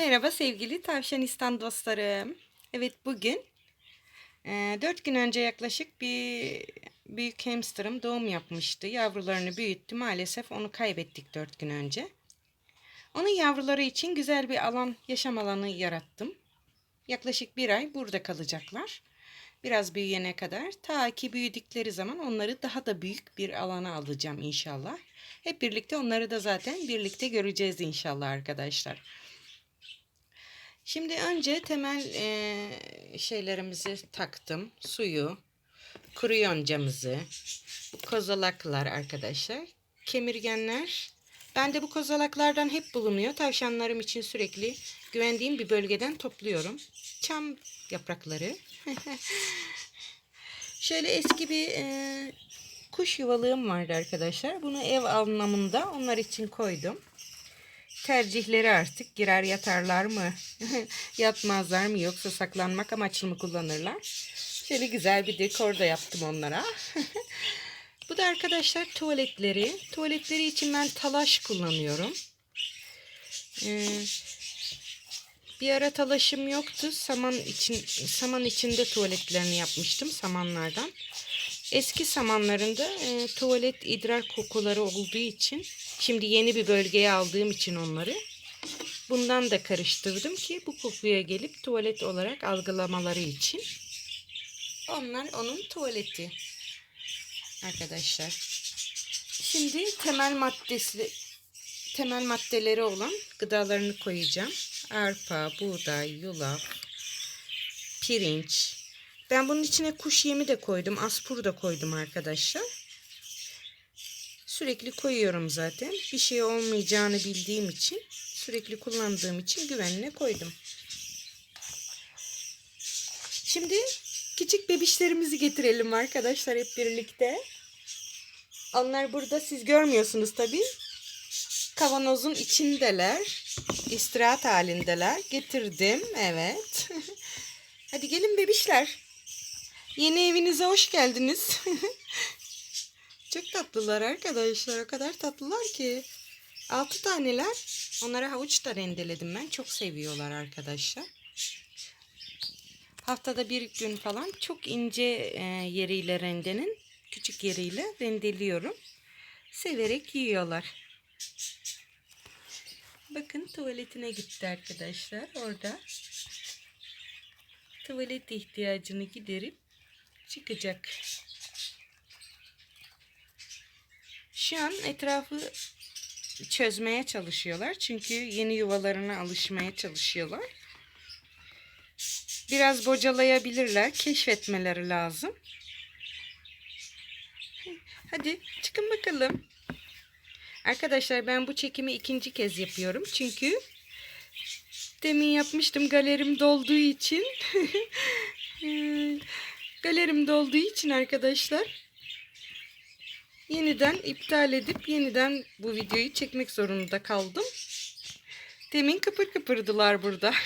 Merhaba sevgili Tavşanistan dostlarım. Evet bugün 4 gün önce yaklaşık bir büyük hamsterım doğum yapmıştı. Yavrularını büyüttü. Maalesef onu kaybettik 4 gün önce. Onun yavruları için güzel bir alan, yaşam alanı yarattım. Yaklaşık bir ay burada kalacaklar. Biraz büyüyene kadar. Ta ki büyüdükleri zaman onları daha da büyük bir alana alacağım inşallah. Hep birlikte onları da zaten birlikte göreceğiz inşallah arkadaşlar. Şimdi önce temel e, şeylerimizi taktım. Suyu, kuru yoncamızı, kozalaklar arkadaşlar. Kemirgenler. Ben de bu kozalaklardan hep bulunuyor. Tavşanlarım için sürekli güvendiğim bir bölgeden topluyorum. Çam yaprakları. Şöyle eski bir e, kuş yuvalığım vardı arkadaşlar. Bunu ev anlamında onlar için koydum tercihleri artık girer yatarlar mı yatmazlar mı yoksa saklanmak amaçlı mı kullanırlar. Şöyle güzel bir dekor da yaptım onlara. Bu da arkadaşlar tuvaletleri. Tuvaletleri için ben talaş kullanıyorum. Ee, bir ara talaşım yoktu. Saman için saman içinde tuvaletlerini yapmıştım samanlardan. Eski samanlarında e, tuvalet idrar kokuları olduğu için şimdi yeni bir bölgeye aldığım için onları bundan da karıştırdım ki bu kokuya gelip tuvalet olarak algılamaları için. Onlar onun tuvaleti arkadaşlar. Şimdi temel maddesi temel maddeleri olan gıdalarını koyacağım. Arpa, buğday, yulaf, pirinç, ben bunun içine kuş yemi de koydum. Aspur da koydum arkadaşlar. Sürekli koyuyorum zaten. Bir şey olmayacağını bildiğim için sürekli kullandığım için güvenine koydum. Şimdi küçük bebişlerimizi getirelim arkadaşlar hep birlikte. Onlar burada siz görmüyorsunuz tabi. Kavanozun içindeler. İstirahat halindeler. Getirdim. Evet. Hadi gelin bebişler. Yeni evinize hoş geldiniz. Çok tatlılar arkadaşlar. O kadar tatlılar ki. 6 taneler. Onlara havuç da rendeledim ben. Çok seviyorlar arkadaşlar. Haftada bir gün falan çok ince e, yeriyle rendenin küçük yeriyle rendeliyorum. Severek yiyorlar. Bakın tuvaletine gitti arkadaşlar. Orada tuvalet ihtiyacını giderip çıkacak. Şu an etrafı çözmeye çalışıyorlar. Çünkü yeni yuvalarına alışmaya çalışıyorlar. Biraz bocalayabilirler. Keşfetmeleri lazım. Hadi çıkın bakalım. Arkadaşlar ben bu çekimi ikinci kez yapıyorum. Çünkü demin yapmıştım galerim dolduğu için. Galerim dolduğu için arkadaşlar yeniden iptal edip yeniden bu videoyu çekmek zorunda kaldım. Demin kıpır kıpırdılar burada.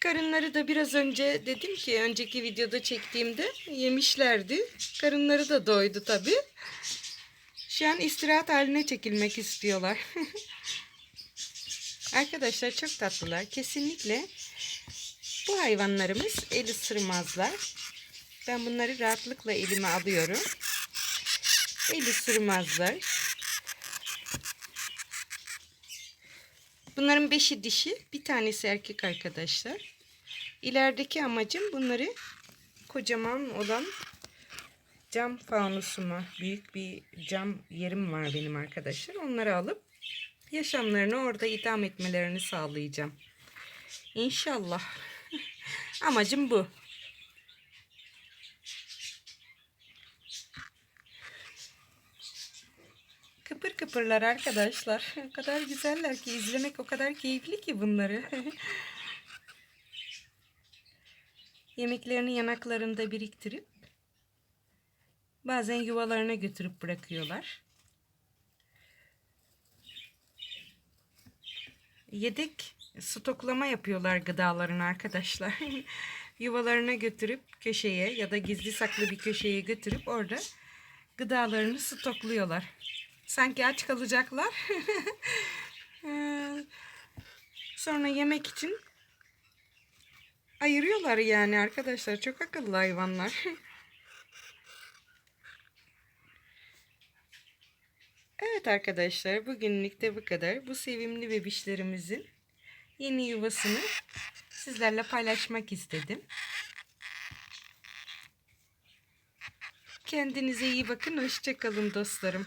Karınları da biraz önce dedim ki önceki videoda çektiğimde yemişlerdi. Karınları da doydu tabi. Şu an istirahat haline çekilmek istiyorlar. Arkadaşlar çok tatlılar. Kesinlikle bu hayvanlarımız el ısırmazlar. Ben bunları rahatlıkla elime alıyorum. El ısırmazlar. Bunların beşi dişi, bir tanesi erkek arkadaşlar. İlerideki amacım bunları kocaman olan cam fanusuma, büyük bir cam yerim var benim arkadaşlar. Onları alıp yaşamlarını orada idam etmelerini sağlayacağım. İnşallah. Amacım bu. Kıpır kıpırlar arkadaşlar. O kadar güzeller ki izlemek o kadar keyifli ki bunları. Yemeklerini yanaklarında biriktirip bazen yuvalarına götürüp bırakıyorlar. Yedek stoklama yapıyorlar gıdalarını arkadaşlar. Yuvalarına götürüp köşeye ya da gizli saklı bir köşeye götürüp orada gıdalarını stokluyorlar. Sanki aç kalacaklar. Sonra yemek için ayırıyorlar yani arkadaşlar. Çok akıllı hayvanlar. Evet arkadaşlar bugünlük de bu kadar. Bu sevimli bebişlerimizin yeni yuvasını sizlerle paylaşmak istedim. Kendinize iyi bakın. Hoşçakalın dostlarım.